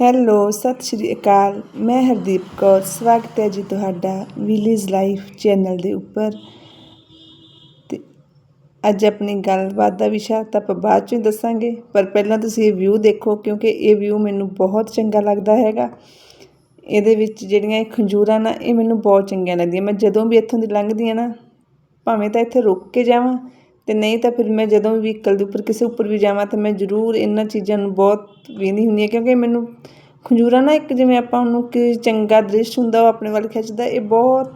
Hello, ਸਤਿ ਸ਼੍ਰੀ ਅਕਾਲ। ਮੈਂ ਹਰਦੀਪ ਕੌਰ। ਸਵਾਗਤ ਹੈ ਜੀ ਤੁਹਾਡਾ ਵਿਲੇਜ ਲਾਈਫ ਚੈਨਲ ਦੇ ਉੱਪਰ। ਤੇ ਅੱਜ ਆਪਣੀ ਗੱਲਬਾਤ ਦਾ ਵਿਸ਼ਾ ਤਾਂ ਆਪਾਂ ਬਾਅਦ ਚ ਹੀ ਦੱਸਾਂਗੇ, ਪਰ ਪਹਿਲਾਂ ਤੁਸੀਂ ਇਹ ਵਿਊ ਦੇਖੋ, ਕਿਉਂਕਿ ਇਹ ਵਿਊ ਮੈਨੂੰ ਬਹੁਤ ਚੰਗਾ ਲੱਗਦਾ ਹੈਗਾ। ਇਹਦੇ ਵਿੱਚ ਜਿਹੜੀਆਂ ਇਹ ਖੰਜੂਰਾਂ ਨਾ, ਇਹ ਮੈਨੂੰ ਬਹੁਤ ਚੰਗੀਆਂ ਲੱਗਦੀਆਂ। ਮੈਂ ਜਦੋਂ ਵੀ ਇੱਥੋਂ ਦੀ ਲੰਘਦੀ ਆ ਨਾ, ਭਾਵੇਂ ਤਾਂ ਇੱਥੇ ਰੁਕ ਕੇ ਜਾਵਾਂ ਅਤੇ ਨਹੀਂ ਤਾਂ ਫਿਰ ਮੈਂ ਜਦੋਂ ਵੀ ਵਹੀਕਲ ਦੇ ਉੱਪਰ ਕਿਸੇ ਉੱਪਰ ਵੀ ਜਾਵਾਂ ਤਾਂ ਮੈਂ ਜ਼ਰੂਰ ਇਹਨਾਂ ਚੀਜ਼ਾਂ ਨੂੰ ਬਹੁਤ ਵੇਖਦੀ ਹੁੰਦੀ ਹਾਂ, ਕਿਉਂਕਿ ਮੈਨੂੰ ਖੰਜੂਰਾ ਨਾ ਇੱਕ ਜਿਵੇਂ ਆਪਾਂ ਉਹਨੂੰ ਕਿ ਚੰਗਾ ਦ੍ਰਿਸ਼ ਹੁੰਦਾ ਉਹ ਆਪਣੇ ਵੱਲ ਖਿੱਚਦਾ, ਇਹ ਬਹੁਤ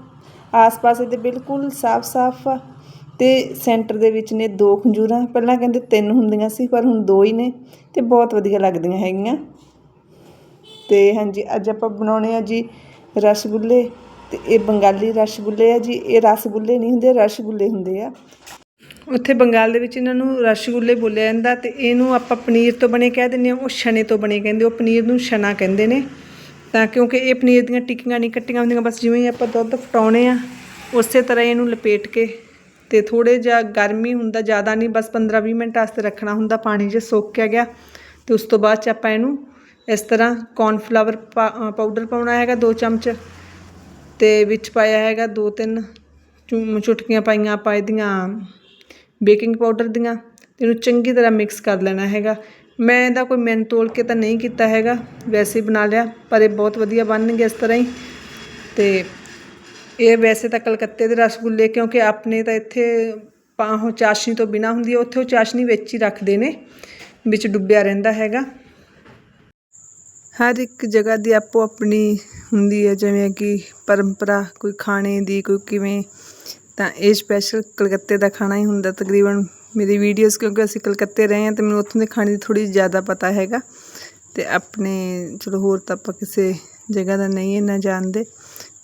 ਆਸ-ਪਾਸ ਇਹਦੇ ਬਿਲਕੁਲ ਸਾਫ਼-ਸਾਫ਼ ਆ। ਅਤੇ ਸੈਂਟਰ ਦੇ ਵਿੱਚ ਨੇ ਦੋ ਖੰਜੂਰਾਂ, ਪਹਿਲਾਂ ਕਹਿੰਦੇ ਤਿੰਨ ਹੁੰਦੀਆਂ ਸੀ, ਪਰ ਹੁਣ ਦੋ ਹੀ ਨੇ ਅਤੇ ਬਹੁਤ ਵਧੀਆ ਲੱਗਦੀਆਂ ਹੈਗੀਆਂ। ਅਤੇ ਹਾਂਜੀ, ਅੱਜ ਆਪਾਂ ਬਣਾਉਣੇ ਆ ਜੀ ਰਸਗੁੱਲੇ ਅਤੇ ਇਹ ਬੰਗਾਲੀ ਰਸਗੁੱਲੇ ਆ ਜੀ, ਇਹ ਰਸਗੁੱਲੇ ਨਹੀਂ ਹੁੰਦੇ, ਰਸਗੁੱਲੇ ਹੁੰਦੇ ਆ। ਉੱਥੇ ਬੰਗਾਲ ਦੇ ਵਿੱਚ ਇਹਨਾਂ ਨੂੰ ਰਸਗੁੱਲੇ ਬੋਲਿਆ ਜਾਂਦਾ ਤੇ ਇਹਨੂੰ ਆਪਾਂ ਪਨੀਰ ਤੋਂ ਬਣੇ ਕਹਿ ਦਿੰਦੇ ਹਾਂ, ਉਹ ਛਣੇ ਤੋਂ ਬਣੇ ਕਹਿੰਦੇ, ਉਹ ਪਨੀਰ ਨੂੰ ਛਣਾ ਕਹਿੰਦੇ ਨੇ। ਤਾਂ ਕਿਉਂਕਿ ਇਹ ਪਨੀਰ ਦੀਆਂ ਟਿੱਕੀਆਂ ਨਹੀਂ ਕੱਟੀਆਂ ਹੁੰਦੀਆਂ, ਬਸ ਜਿਵੇਂ ਹੀ ਆਪਾਂ ਦੁੱਧ ਫਟਾਉਣੇ ਆ, ਉਸੇ ਤਰ੍ਹਾਂ ਇਹਨੂੰ ਲਪੇਟ ਕੇ ਤੇ ਥੋੜੇ ਜਿਹਾ ਗਰਮੀ ਹੁੰਦਾ ਜ਼ਿਆਦਾ ਨਹੀਂ, ਬਸ 15-20 ਮਿੰਟ ਵਾਸਤੇ ਰੱਖਣਾ ਹੁੰਦਾ, ਪਾਣੀ 'ਚ ਸੋਕਿਆ ਗਿਆ ਤੇ ਉਸ ਤੋਂ ਬਾਅਦ ਚ ਆਪਾਂ ਇਹਨੂੰ ਇਸ ਤਰ੍ਹਾਂ ਕੌਰਨਫਲਾਵਰ ਪਾਊਡਰ ਪਾਉਣਾ ਹੈਗਾ 2 ਚਮਚ ਤੇ ਵਿੱਚ ਪਾਇਆ ਹੈਗਾ 2-3 ਚੁਟਕੀਆਂ ਪਾਈਆਂ, ਆਪਾਂ ਇਹਦੀਆਂ ਬੇਕਿੰਗ ਪਾਊਡਰ ਦੀਆਂ, ਇਹਨੂੰ ਚੰਗੀ ਤਰ੍ਹਾਂ ਮਿਕਸ ਕਰ ਲੈਣਾ ਹੈਗਾ। ਮੈਂ ਇਹਦਾ ਕੋਈ ਮੈਨ ਤੋਲ ਕੇ ਤਾਂ ਨਹੀਂ ਕੀਤਾ ਹੈਗਾ, ਵੈਸੇ ਹੀ ਬਣਾ ਲਿਆ, ਪਰ ਇਹ ਬਹੁਤ ਵਧੀਆ ਬਣਨਗੇ ਇਸ ਤਰ੍ਹਾਂ ਹੀ। ਤੇ ਇਹ ਵੈਸੇ ਤਾਂ ਕਲਕੱਤੇ ਦੇ ਰਸਗੁੱਲੇ, ਕਿਉਂਕਿ ਆਪਣੇ ਤਾਂ ਇੱਥੇ ਪਾਹੋ ਚਾਸ਼ਨੀ ਤੋਂ ਬਿਨਾ ਹੁੰਦੀ ਹੈ ਉੱਥੇ ਉਹ ਚਾਸ਼ਨੀ ਵਿੱਚ ਹੀ ਰੱਖਦੇ ਨੇ, ਵਿੱਚ ਡੁੱਬਿਆ ਰਹਿੰਦਾ ਹੈਗਾ। ਹਰ ਇੱਕ ਜਗ੍ਹਾ ਦੀ ਆਪੋ ਆਪਣੀ ਹੁੰਦੀ ਹੈ ਜਿਵੇਂ ਕਿ ਪਰੰਪਰਾ, ਕੋਈ ਖਾਣੇ ਦੀ, ਕੋਈ ਕਿਵੇਂ ਤਾਂ ਇਹ ਸਪੈਸ਼ਲ ਕਲਕੱਤੇ ਦਾ ਖਾਣਾ ਹੀ ਹੁੰਦਾ ਤਕਰੀਬਨ ਮੇਰੀ ਵੀਡੀਓਜ਼ ਕਿਉਂਕਿ ਅਸੀਂ ਕਲਕੱਤੇ ਰਹੇ ਹਾਂ ਤੇ ਮੈਨੂੰ ਉੱਥੋਂ ਦੇ ਖਾਣੇ ਦੀ ਥੋੜੀ ਜ਼ਿਆਦਾ ਪਤਾ ਹੈਗਾ ਤੇ ਆਪਣੇ ਚਲੋ ਹੋਰ ਤਾਂ ਆਪਾਂ ਕਿਸੇ ਜਗ੍ਹਾ ਦਾ ਨਹੀਂ ਇੰਨਾ ਜਾਣਦੇ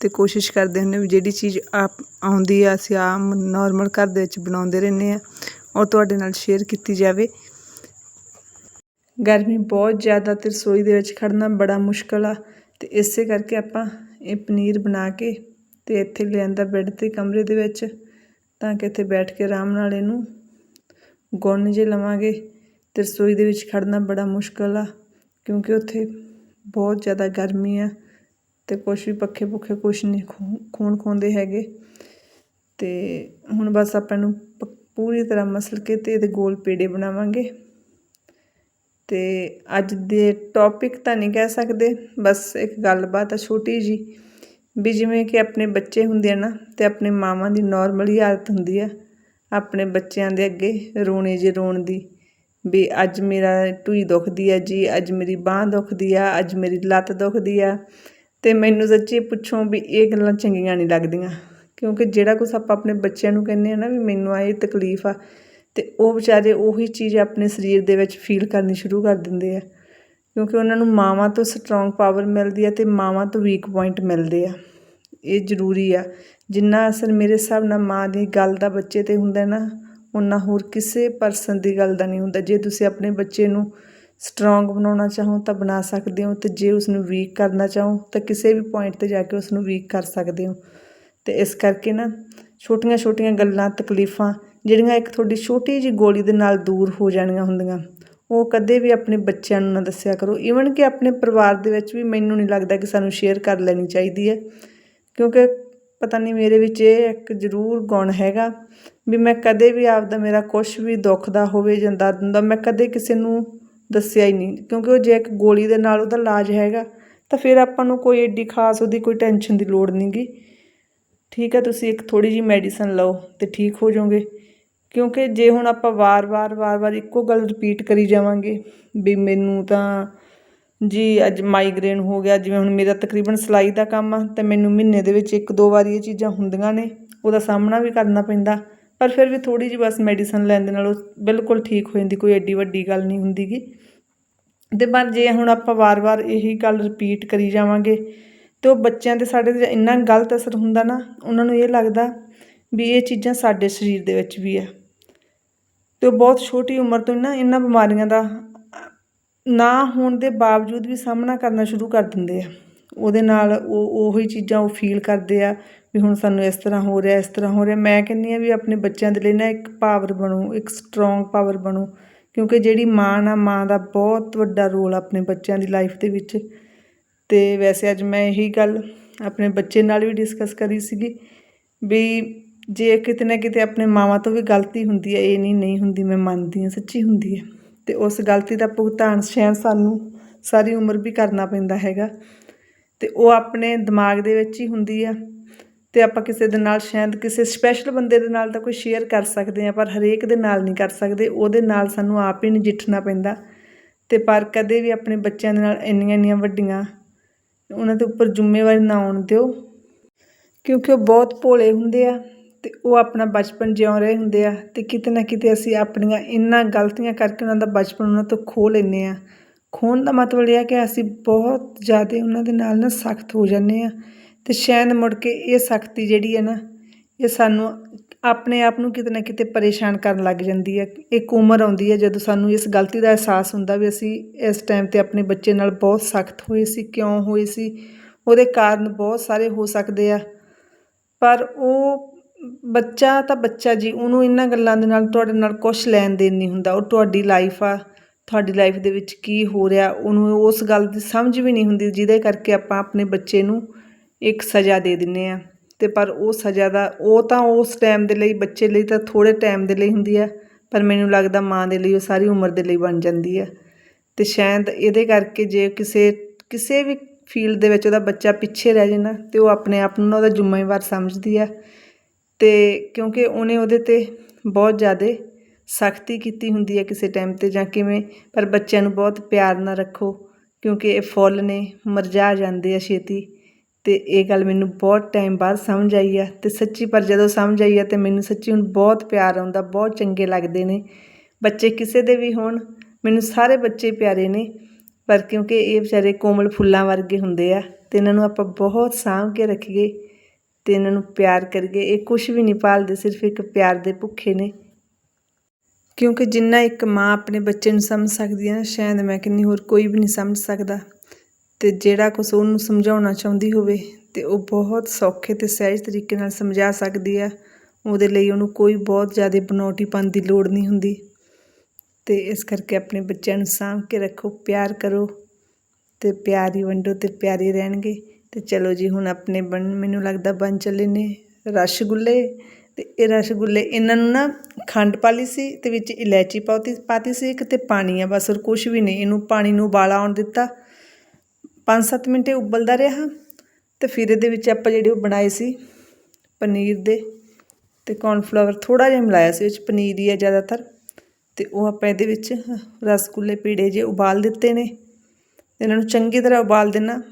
ਤੇ ਕੋਸ਼ਿਸ਼ ਕਰਦੇ ਹੁੰਦੇ ਵੀ ਜਿਹੜੀ ਚੀਜ਼ ਆਪ ਆਉਂਦੀ ਆ, ਅਸੀਂ ਆਮ ਨਾਰਮਲ ਘਰ ਦੇ ਵਿੱਚ ਬਣਾਉਂਦੇ ਰਹਿੰਦੇ ਆ ਔਰ ਤੁਹਾਡੇ ਨਾਲ ਸ਼ੇਅਰ ਕੀਤੀ ਜਾਵੇ। ਗਰਮੀ ਬਹੁਤ ਜ਼ਿਆਦਾ ਤੇ ਰਸੋਈ ਦੇ ਵਿੱਚ ਖੜਨਾ ਬੜਾ ਮੁਸ਼ਕਲ ਆ ਤੇ ਇਸੇ ਕਰਕੇ ਆਪਾਂ ਇਹ ਪਨੀਰ ਬਣਾ ਕੇ ਤੇ ਇੱਥੇ ਲਿਆਂਦਾ ਬੈੱਡ ਤੇ ਕਮਰੇ ਦੇ ਵਿੱਚ, ਤਾਂ ਕਿ ਇੱਥੇ ਬੈਠ ਕੇ ਆਰਾਮ ਨਾਲ ਇਹਨੂੰ ਗੁੰਨ ਜੇ ਲਵਾਂਗੇ। ਤੇ ਰਸੋਈ ਦੇ ਵਿੱਚ ਖੜਨਾ ਬੜਾ ਮੁਸ਼ਕਲ ਆ, ਕਿਉਂਕਿ ਉੱਥੇ ਬਹੁਤ ਜ਼ਿਆਦਾ ਗਰਮੀ ਆ ਤੇ ਕੁਛ ਵੀ ਪੱਖੇ ਪੁੱਖੇ ਕੁਛ ਨਹੀਂ ਖੂਨ ਖੋਂਦੇ ਹੈਗੇ। ਤੇ ਹੁਣ ਬਸ ਆਪਾਂ ਨੂੰ ਪੂਰੀ ਤਰ੍ਹਾਂ ਮਸਲ ਕੇ ਤੇ ਇਹਦੇ ਗੋਲ ਪੇੜੇ ਬਣਾਵਾਂਗੇ। ਤੇ ਅੱਜ ਦੇ ਟੌਪਿਕ ਤਾਂ ਨਹੀਂ ਕਹਿ ਸਕਦੇ, ਬਸ ਇੱਕ ਗੱਲਬਾਤ ਆ ਛੋਟੀ ਜੀ ਵੀ ਜਿਵੇਂ ਕਿ ਆਪਣੇ ਬੱਚੇ ਹੁੰਦੇ ਆ ਨਾ ਤੇ ਆਪਣੇ ਮਾਵਾਂ ਦੀ ਨਾਰਮਲ ਹੀ ਆਦਤ ਹੁੰਦੀ ਆ, ਆਪਣੇ ਬੱਚਿਆਂ ਦੇ ਅੱਗੇ ਰੋਣੇ ਜੇ ਰੋਣ ਦੀ, ਵੀ ਅੱਜ ਮੇਰਾ ਟੂਈ ਦੁਖਦੀ ਆ ਜੀ, ਅੱਜ ਮੇਰੀ ਬਾਹ ਦੁਖਦੀ ਆ, ਅੱਜ ਮੇਰੀ ਲੱਤ ਦੁਖਦੀ ਆ, ਤੇ ਮੈਨੂੰ ਸੱਚੀ ਪੁੱਛੋ ਵੀ ਇਹ ਗੱਲਾਂ ਚੰਗੀਆਂ ਨਹੀਂ ਲੱਗਦੀਆਂ। ਕਿਉਂਕਿ ਜਿਹੜਾ ਕੁਝ ਆਪਾਂ ਆਪਣੇ ਬੱਚਿਆਂ ਨੂੰ ਕਹਿੰਦੇ ਆ ਨਾ ਵੀ ਮੈਨੂੰ ਆ ਇਹ ਤਕਲੀਫ ਆ, ਤੇ ਉਹ ਵਿਚਾਰੇ ਉਹੀ ਚੀਜ਼ ਆਪਣੇ ਸਰੀਰ ਦੇ ਵਿੱਚ ਫੀਲ ਕਰਨੀ ਸ਼ੁਰੂ ਕਰ ਦਿੰਦੇ ਆ। ਕਿਉਂਕਿ ਉਹਨਾਂ ਨੂੰ ਮਾਵਾਂ ਤੋਂ ਸਟਰੋਂਗ ਪਾਵਰ ਮਿਲਦੀ ਆ ਤੇ ਮਾਵਾਂ ਤੋਂ ਵੀਕ ਪੁਆਇੰਟ ਮਿਲਦੇ ਆ। ਇਹ ਜ਼ਰੂਰੀ ਆ। ਜਿੰਨਾ ਅਸਰ ਮੇਰੇ ਹਿਸਾਬ ਨਾਲ ਮਾਂ ਦੀ ਗੱਲ ਦਾ ਬੱਚੇ ਤੇ ਹੁੰਦਾ ਨਾ ਉਹਨਾਂ ਹੋਰ ਕਿਸੇ ਪਰਸਨ ਦੀ ਗੱਲ ਦਾ ਨਹੀਂ ਹੁੰਦਾ। ਜੇ ਤੁਸੀਂ ਆਪਣੇ ਬੱਚੇ ਨੂੰ ਸਟਰੋਂਗ ਬਣਾਉਣਾ ਚਾਹੋ ਤਾਂ ਬਣਾ ਸਕਦੇ ਹੋ ਤੇ ਜੇ ਉਸ ਨੂੰ ਵੀਕ ਕਰਨਾ ਚਾਹੋ ਤਾਂ ਕਿਸੇ ਵੀ ਪੁਆਇੰਟ ਤੇ ਜਾ ਕੇ ਉਸ ਨੂੰ ਵੀਕ ਕਰ ਸਕਦੇ ਹੋ। ਤੇ ਇਸ ਕਰਕੇ ਨਾ ਛੋਟੀਆਂ ਛੋਟੀਆਂ ਗੱਲਾਂ, ਤਕਲੀਫਾਂ ਜਿਹੜੀਆਂ ਇੱਕ ਤੁਹਾਡੀ ਛੋਟੀ ਜਿਹੀ ਗੋਲੀ ਦੇ ਨਾਲ ਦੂਰ ਹੋ ਜਾਣੀਆਂ ਹੁੰਦੀਆਂ। ਉਹ ਕਦੇ ਵੀ ਆਪਣੇ ਬੱਚਿਆਂ ਨੂੰ ਨਾ ਦੱਸਿਆ ਕਰੋ। ਈਵਨ ਕਿ ਆਪਣੇ ਪਰਿਵਾਰ ਦੇ ਵਿੱਚ ਵੀ ਮੈਨੂੰ ਨਹੀਂ ਲੱਗਦਾ ਕਿ ਸਾਨੂੰ ਸ਼ੇਅਰ ਕਰ ਲੈਣੀ ਚਾਹੀਦੀ ਹੈ। ਕਿਉਂਕਿ ਪਤਾ ਨਹੀਂ ਮੇਰੇ ਵਿੱਚ ਇਹ ਇੱਕ ਜ਼ਰੂਰ ਗੁਣ ਹੈਗਾ ਵੀ ਮੈਂ ਕਦੇ ਵੀ ਆਪਦਾ ਮੇਰਾ ਕੁਝ ਵੀ ਦੁੱਖ ਦਾ ਹੋਵੇ ਜਾਂ ਦਰਦ ਹੁੰਦਾ, ਮੈਂ ਕਦੇ ਕਿਸੇ ਨੂੰ ਦੱਸਿਆ ਹੀ ਨਹੀਂ। ਕਿਉਂਕਿ ਉਹ ਜੇ ਇੱਕ ਗੋਲੀ ਦੇ ਨਾਲ ਉਹਦਾ ਇਲਾਜ ਹੈਗਾ, ਤਾਂ ਫਿਰ ਆਪਾਂ ਨੂੰ ਕੋਈ ਏਡੀ ਖਾਸ ਉਹਦੀ ਕੋਈ ਟੈਨਸ਼ਨ ਦੀ ਲੋੜ ਨਹੀਂਗੀ ਠੀਕ ਹੈ, ਤੁਸੀਂ ਇੱਕ ਥੋੜੀ ਜੀ ਮੈਡੀਸਨ ਲਓ ਤੇ ਠੀਕ ਹੋ ਜਾਓਗੇ। ਕਿਉਂਕਿ ਜੇ ਹੁਣ ਆਪਾਂ ਵਾਰ-ਵਾਰ ਵਾਰ-ਵਾਰ ਇੱਕੋ ਗੱਲ ਰਿਪੀਟ ਕਰੀ ਜਾਵਾਂਗੇ ਵੀ ਮੈਨੂੰ ਤਾਂ ਜੀ ਅੱਜ ਮਾਈਗ੍ਰੇਨ ਹੋ ਗਿਆ, ਜਿਵੇਂ ਹੁਣ ਮੇਰਾ ਤਕਰੀਬਨ ਸਿਲਾਈ ਦਾ ਕੰਮ ਆ, ਤੇ ਮੈਨੂੰ ਮਹੀਨੇ ਦੇ ਵਿੱਚ ਇੱਕ ਦੋ ਵਾਰੀ ਇਹ ਚੀਜ਼ਾਂ ਹੁੰਦੀਆਂ ਨੇ, ਉਹਦਾ ਸਾਹਮਣਾ ਵੀ ਕਰਨਾ ਪੈਂਦਾ। ਪਰ ਫਿਰ ਵੀ ਥੋੜੀ ਜਿਹੀ ਬਸ ਮੈਡੀਸਨ ਲੈਣ ਦੇ ਨਾਲ ਉਹ ਬਿਲਕੁਲ ਠੀਕ ਹੋ ਜਾਂਦੀ, ਕੋਈ ਐਡੀ ਵੱਡੀ ਗੱਲ ਨਹੀਂ ਹੁੰਦੀਗੀ। ਤੇ ਪਰ ਜੇ ਹੁਣ ਆਪਾਂ ਵਾਰ-ਵਾਰ ਇਹੀ ਗੱਲ ਰਿਪੀਟ ਕਰੀ ਜਾਵਾਂਗੇ, ਤੇ ਉਹ ਬੱਚਿਆਂ ਤੇ ਸਾਡੇ ਤੇ ਇੰਨਾ ਗਲਤ ਅਸਰ ਹੁੰਦਾ ਨਾ, ਉਹਨਾਂ ਨੂੰ ਇਹ ਲੱਗਦਾ ਵੀ ਇਹ ਚੀਜ਼ਾਂ ਸਾਡੇ ਸਰੀਰ ਦੇ ਵਿੱਚ ਵੀ ਆ। ਤੇ ਉਹ ਬਹੁਤ ਛੋਟੀ ਉਮਰ ਤੋਂ ਨਾ ਇਹਨਾਂ ਬਿਮਾਰੀਆਂ ਦਾ ਨਾ ਹੋਣ ਦੇ ਬਾਵਜੂਦ ਵੀ ਸਾਹਮਣਾ ਕਰਨਾ ਸ਼ੁਰੂ ਕਰ ਦਿੰਦੇ ਆ। ਉਹਦੇ ਨਾਲ ਉਹ ਉਹੀ ਚੀਜ਼ਾਂ ਉਹ ਫੀਲ ਕਰਦੇ ਆ ਵੀ ਹੁਣ ਸਾਨੂੰ ਇਸ ਤਰ੍ਹਾਂ ਹੋ ਰਿਹਾ, ਇਸ ਤਰ੍ਹਾਂ ਹੋ ਰਿਹਾ। ਮੈਂ ਕਹਿੰਦੀ ਆ ਵੀ ਆਪਣੇ ਬੱਚਿਆਂ ਦੇ ਲਈ ਨਾ ਇੱਕ ਪਾਵਰ ਬਣੋ, ਇੱਕ ਸਟਰੋਂਗ ਪਾਵਰ ਬਣੋ। ਕਿਉਂਕਿ ਜਿਹੜੀ ਮਾਂ ਨਾ ਮਾਂ ਦਾ ਬਹੁਤ ਵੱਡਾ ਰੋਲ ਆਪਣੇ ਬੱਚਿਆਂ ਦੀ ਲਾਈਫ ਦੇ ਵਿੱਚ। ਤੇ ਵੈਸੇ ਅੱਜ ਮੈਂ ਇਹੀ ਗੱਲ ਆਪਣੇ ਬੱਚੇ ਨਾਲ ਵੀ ਡਿਸਕਸ ਕਰੀ ਸੀਗੀ ਵੀ ਜੇ ਕਿਤੇ ਨਾ ਕਿਤੇ ਆਪਣੇ ਮਾਵਾਂ ਤੋਂ ਵੀ ਗਲਤੀ ਹੁੰਦੀ ਹੈ, ਇਹ ਨਹੀਂ ਨਹੀਂ ਹੁੰਦੀ, ਮੈਂ ਮੰਨਦੀ ਹਾਂ, ਸੱਚੀ ਹੁੰਦੀ ਹੈ। ਤੇ ਉਸ ਗਲਤੀ ਦਾ ਭੁਗਤਾਨ ਸ਼ਾਇਦ ਸਾਨੂੰ ਸਾਰੀ ਉਮਰ ਵੀ ਕਰਨਾ ਪੈਂਦਾ ਹੈਗਾ। ਤੇ ਉਹ ਆਪਣੇ ਦਿਮਾਗ ਦੇ ਵਿੱਚ ਹੀ ਹੁੰਦੀ ਆ। ਤੇ ਆਪਾਂ ਕਿਸੇ ਦੇ ਨਾਲ ਸ਼ਾਇਦ ਕਿਸੇ ਸਪੈਸ਼ਲ ਬੰਦੇ ਦੇ ਨਾਲ ਤਾਂ ਕੋਈ ਸ਼ੇਅਰ ਕਰ ਸਕਦੇ ਆ ਪਰ ਹਰੇਕ ਦੇ ਨਾਲ ਨਹੀਂ ਕਰ ਸਕਦੇ, ਉਹਦੇ ਨਾਲ ਸਾਨੂੰ ਆਪ ਹੀ ਨਜਿੱਠਣਾ ਪੈਂਦਾ। ਤੇ ਪਰ ਕਦੇ ਵੀ ਆਪਣੇ ਬੱਚਿਆਂ ਦੇ ਨਾਲ ਇੰਨੀਆਂ ਇੰਨੀਆਂ ਵੱਡੀਆਂ ਉਹਨਾਂ ਦੇ ਉੱਪਰ ਜ਼ਿੰਮੇਵਾਰੀ ਨਾ ਆਉਣ ਦਿਓ। ਕਿਉਂਕਿ ਉਹ ਬਹੁਤ ਭੋਲੇ ਹੁੰਦੇ ਆ। ਅਤੇ ਉਹ ਆਪਣਾ ਬਚਪਨ ਜਿਉਂ ਰਹੇ ਹੁੰਦੇ ਆ ਅਤੇ ਕਿਤੇ ਨਾ ਕਿਤੇ ਅਸੀਂ ਆਪਣੀਆਂ ਇਹਨਾਂ ਗਲਤੀਆਂ ਕਰਕੇ ਉਹਨਾਂ ਦਾ ਬਚਪਨ ਉਹਨਾਂ ਤੋਂ ਖੋਹ ਲੈਂਦੇ ਹਾਂ ਖੋਹਣ ਦਾ ਮਤਲਬ ਇਹ ਹੈ ਕਿ ਅਸੀਂ ਬਹੁਤ ਜ਼ਿਆਦਾ ਉਹਨਾਂ ਦੇ ਨਾਲ ਨਾ ਸਖਤ ਹੋ ਜਾਂਦੇ ਆ ਤੇ ਸ਼ਾਇਦ ਮੁੜ ਕੇ ਇਹ ਸਖਤੀ ਜਿਹੜੀ ਹੈ ਨਾ, ਇਹ ਸਾਨੂੰ ਆਪਣੇ ਆਪ ਨੂੰ ਕਿਤੇ ਨਾ ਕਿਤੇ ਪਰੇਸ਼ਾਨ ਕਰਨ ਲੱਗ ਜਾਂਦੀ ਹੈ ਇੱਕ ਉਮਰ ਆਉਂਦੀ ਹੈ ਜਦੋਂ ਸਾਨੂੰ ਇਸ ਗਲਤੀ ਦਾ ਅਹਿਸਾਸ ਹੁੰਦਾ ਵੀ ਅਸੀਂ ਇਸ ਟਾਈਮ ਤੇ ਆਪਣੇ ਬੱਚੇ ਨਾਲ ਬਹੁਤ ਸਖਤ ਹੋਏ ਸੀ, ਕਿਉਂ ਹੋਏ ਸੀ, ਉਹਦੇ ਕਾਰਨ ਬਹੁਤ ਸਾਰੇ ਹੋ ਸਕਦੇ ਆ। ਪਰ ਉਹ ਬੱਚਾ ਤਾਂ ਬੱਚਾ ਜੀ, ਉਹਨੂੰ ਇਹਨਾਂ ਗੱਲਾਂ ਦੇ ਨਾਲ ਤੁਹਾਡੇ ਨਾਲ ਕੁਝ ਲੈਣ ਦੇਣ ਨਹੀਂ ਹੁੰਦਾ। ਉਹ ਤੁਹਾਡੀ ਲਾਈਫ ਆ, ਤੁਹਾਡੀ ਲਾਈਫ ਦੇ ਵਿੱਚ ਕੀ ਹੋ ਰਿਹਾ, ਉਹਨੂੰ ਉਸ ਗੱਲ ਦੀ ਸਮਝ ਵੀ ਨਹੀਂ ਹੁੰਦੀ, ਜਿਹਦੇ ਕਰਕੇ ਆਪਾਂ ਆਪਣੇ ਬੱਚੇ ਨੂੰ ਇੱਕ ਸਜ਼ਾ ਦੇ ਦਿੰਨੇ ਆ ਤੇ ਪਰ ਉਹ ਸਜ਼ਾ ਦਾ, ਉਹ ਤਾਂ ਉਸ ਟਾਈਮ ਦੇ ਲਈ, ਬੱਚੇ ਲਈ ਤਾਂ ਥੋੜੇ ਟਾਈਮ ਦੇ ਲਈ ਹੁੰਦੀ ਆ ਪਰ ਮੈਨੂੰ ਲੱਗਦਾ ਮਾਂ ਦੇ ਲਈ ਉਹ ਸਾਰੀ ਉਮਰ ਦੇ ਲਈ ਬਣ ਜਾਂਦੀ ਆ ਤੇ ਸ਼ਾਇਦ ਇਹਦੇ ਕਰਕੇ ਜੇ ਕਿਸੇ ਕਿਸੇ ਵੀ ਫੀਲਡ ਦੇ ਵਿੱਚ ਉਹਦਾ ਬੱਚਾ ਪਿੱਛੇ ਰਹਿ ਜੇ ਨਾ, ਤੇ ਉਹ ਆਪਣੇ ਆਪ ਨੂੰ ਨਾ ਉਹਦਾ ਜ਼ਿੰਮੇਵਾਰ ਸਮਝਦੀ ਆ ਅਤੇ ਕਿਉਂਕਿ ਉਹਨੇ ਉਹਦੇ ਤੇ ਬਹੁਤ ਜ਼ਿਆਦਾ ਸਖਤੀ ਕੀਤੀ ਹੁੰਦੀ ਹੈ ਕਿਸੇ ਟਾਈਮ ਤੇ ਜਾਂ ਕਿਵੇਂ, ਪਰ ਬੱਚਿਆਂ ਨੂੰ ਬਹੁਤ ਪਿਆਰ ਨਾਲ ਰੱਖੋ, ਕਿਉਂਕਿ ਇਹ ਫੁੱਲ ਨੇ ਮੁਰਝਾ ਜਾਂਦੇ ਆ ਛੇਤੀ। ਅਤੇ ਇਹ ਗੱਲ ਮੈਨੂੰ ਬਹੁਤ ਟਾਈਮ ਬਾਅਦ ਸਮਝ ਆਈ ਆ ਅਤੇ ਸੱਚੀ ਪਰ ਜਦੋਂ ਸਮਝ ਆਈ ਆ ਤੇ ਮੈਨੂੰ ਸੱਚੀ ਹੁਣ ਬਹੁਤ ਪਿਆਰ ਆਉਂਦਾ, ਬਹੁਤ ਚੰਗੇ ਲੱਗਦੇ ਨੇ। ਬੱਚੇ ਕਿਸੇ ਦੇ ਵੀ ਹੋਣ, ਮੈਨੂੰ ਸਾਰੇ ਬੱਚੇ ਪਿਆਰੇ ਨੇ, ਪਰ ਕਿਉਂਕਿ ਇਹ ਵਿਚਾਰੇ ਕੋਮਲ ਫੁੱਲਾਂ ਵਰਗੇ ਹੁੰਦੇ ਆ ਅਤੇ ਇਹਨਾਂ ਨੂੰ ਆਪਾਂ ਬਹੁਤ ਸਾਂਭ ਕੇ ਰੱਖੀਏ। ਤੇ ਇਹਨਾਂ ਨੂੰ ਪਿਆਰ ਕਰੀਏ। ਇਹ ਕੁਝ ਵੀ ਨਹੀਂ ਪਾਲਦੇ ਸਿਰਫ ਇੱਕ ਪਿਆਰ ਦੇ ਭੁੱਖੇ ਨੇ। ਕਿਉਂਕਿ ਜਿੰਨਾ ਇੱਕ ਮਾਂ ਆਪਣੇ ਬੱਚੇ ਨੂੰ ਸਮਝ ਸਕਦੀ ਹੈ ਨਾ, ਸ਼ਾਇਦ ਮੈਂ ਕਿੰਨੀ ਹੋਰ ਕੋਈ ਵੀ ਨਹੀਂ ਸਮਝ ਸਕਦਾ। ਤੇ ਜਿਹੜਾ ਕੁਛ ਉਹਨੂੰ ਸਮਝਾਉਣਾ ਚਾਹੁੰਦੀ ਹੋਵੇ, ਤੇ ਉਹ ਬਹੁਤ ਸੌਖੇ ਤੇ ਸਹਿਜ ਤਰੀਕੇ ਨਾਲ ਸਮਝਾ ਸਕਦੀ ਆ ਉਹਦੇ ਲਈ ਉਹਨੂੰ ਕੋਈ ਬਹੁਤ ਜ਼ਿਆਦਾ ਬਨੌਟੀਪਨ ਦੀ ਲੋੜ ਨਹੀਂ ਹੁੰਦੀ। ਤੇ ਇਸ ਕਰਕੇ ਆਪਣੇ ਬੱਚਿਆਂ ਨੂੰ ਸਾਂਭ ਕੇ ਰੱਖੋ, ਪਿਆਰ ਕਰੋ ਤੇ ਪਿਆਰੀ ਵੰਡੋ ਤੇ ਪਿਆਰੇ ਰਹਿਣਗੇ। ਤੇ ਚਲੋ ਜੀ, ਹੁਣ ਆਪਣੇ ਬਣ, ਮੈਨੂੰ ਲੱਗਦਾ ਬਣ ਚੱਲੇ ਨੇ ਰਸਗੁੱਲੇ। ਤੇ ਇਹ ਰਸਗੁੱਲੇ ਇਹਨਾਂ ਨੂੰ ਨਾ ਖੰਡ ਪਾ ਲਈ ਸੀ ਤੇ ਵਿੱਚ ਇਲਾਇਚੀ ਪਾਉਤੀ ਪਾਤੀ ਸੀ ਇੱਕ ਤੇ ਪਾਣੀ ਆ, ਬਸ ਹੋਰ ਕੁਝ ਵੀ ਨਹੀਂ। ਇਹਨੂੰ ਪਾਣੀ ਨੂੰ ਉਬਾਲਾ ਆਉਣ ਦਿੱਤਾ। 5-7 ਮਿੰਟ ਉਬਲਦਾ ਰਿਹਾ ਤੇ ਫਿਰ ਇਹਦੇ ਵਿੱਚ ਆਪਾਂ ਜਿਹੜੇ ਉਹ ਬਣਾਏ ਸੀ, ਪਨੀਰ ਦੇ ਤੇ ਕੌਰਨਫਲਾਵਰ ਥੋੜਾ ਜਿਹਾ ਮਿਲਾਇਆ ਸੀ ਵਿੱਚ ਪਨੀਰ ਹੀ ਹੈ ਜ਼ਿਆਦਾਤਰ। ਤੇ ਉਹ ਆਪਾਂ ਇਹਦੇ ਵਿੱਚ ਰਸਗੁੱਲੇ ਪੀੜੇ ਜੇ ਉਬਾਲ ਦਿੱਤੇ ਨੇ। ਇਹਨਾਂ ਨੂੰ ਚੰਗੀ ਤਰ੍ਹਾਂ ਉਬਾਲ ਦੇਣਾ।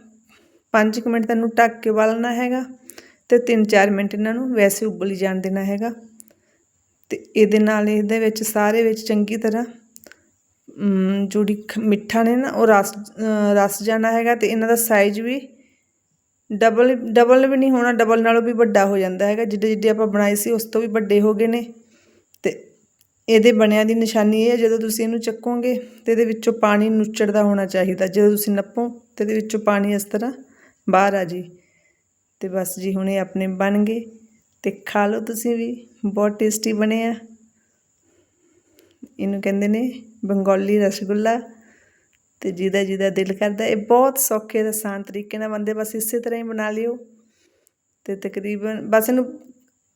5 ਮਿੰਟ ਤੈਨੂੰ ਢੱਕ ਕੇ ਉਬਾਲਣਾ ਹੈਗਾ ਤੇ 3-4 ਮਿੰਟ ਇਹਨਾਂ ਨੂੰ ਵੈਸੇ ਉਬਲ ਜਾਣ ਦੇਣਾ ਹੈਗਾ। ਤੇ ਇਹਦੇ ਨਾਲ ਇਹਦੇ ਵਿੱਚ ਸਾਰੇ ਵਿੱਚ ਚੰਗੀ ਤਰ੍ਹਾਂ ਜੋੜੀ ਖ- ਮਿੱਠਾ ਨੇ ਨਾ ਉਹ ਰਸ ਅ, ਰਸ ਜਾਣਾ ਹੈਗਾ ਤੇ ਇਹਨਾਂ ਦਾ ਸਾਈਜ਼ ਵੀ ਡਬਲ ਡਬਲ ਵੀ ਨਹੀਂ ਹੋਣਾ ਡਬਲ ਨਾਲੋਂ ਵੀ ਵੱਡਾ ਹੋ ਜਾਂਦਾ ਹੈਗਾ। ਜਿੱਡੇ ਜਿੱਡੇ ਆਪਾਂ ਬਣਾਏ ਸੀ ਉਸ ਤੋਂ ਵੀ ਵੱਡੇ ਹੋ ਗਏ ਨੇ। ਤੇ ਇਹਦੇ ਬਣਿਆ ਦੀ ਨਿਸ਼ਾਨੀ ਇਹ ਹੈ ਜਦੋਂ ਤੁਸੀਂ ਇਹਨੂੰ ਚੱਕੋਗੇ ਤੇ ਇਹਦੇ ਵਿੱਚੋਂ ਪਾਣੀ ਨੁੱਚੜਦਾ ਹੋਣਾ ਚਾਹੀਦਾ। ਜਦੋਂ ਤੁਸੀਂ ਨੱਪੋ ਤੇ ਇਹਦੇ ਵਿੱਚੋਂ ਪਾਣੀ ਇਸ ਤਰ੍ਹਾਂ ਬਾਹਰ ਆ ਜੀ। ਤੇ ਬਸ ਜੀ ਹੁਣ ਇਹ ਆਪਣੇ ਬਣ ਗਏ। ਤੇ ਖਾ ਲਓ ਤੁਸੀਂ ਵੀ, ਬਹੁਤ ਟੇਸਟੀ ਬਣੇ ਆ। ਇਹਨੂੰ ਕਹਿੰਦੇ ਨੇ ਬੰਗਾਲੀ ਰਸਗੁੱਲਾ। ਤੇ ਜਿਹਦਾ ਜਿਹਦਾ ਦਿਲ ਕਰਦਾ, ਇਹ ਬਹੁਤ ਸੌਖੇ ਤੇ ਆਸਾਨ ਤਰੀਕੇ ਨਾਲ ਬੰਦੇ ਬਸ ਇਸੇ ਤਰ੍ਹਾਂ ਹੀ ਬਣਾ ਲਿਓ। ਤੇ ਤਕਰੀਬਨ ਬਸ ਇਹਨੂੰ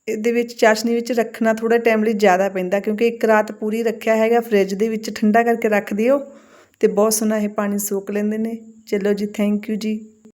ਇਹਦੇ ਵਿੱਚ ਚਾਸ਼ਨੀ ਵਿੱਚ ਰੱਖਣਾ ਥੋੜਾ ਟਾਈਮ ਲਈ ਜ਼ਿਆਦਾ ਪੈਂਦਾ, ਕਿਉਂਕਿ ਇੱਕ ਰਾਤ ਪੂਰੀ ਰੱਖਿਆ ਹੈਗਾ ਫ੍ਰਿਜ ਦੇ ਵਿੱਚ ਠੰਡਾ ਕਰਕੇ ਰੱਖ ਦਿਓ। ਤੇ ਬਹੁਤ ਸੋਹਣਾ ਇਹ ਪਾਣੀ ਸੋਕ ਲੈਂਦੇ ਨੇ। ਚਲੋ ਜੀ ਥੈਂਕ ਯੂ ਜੀ।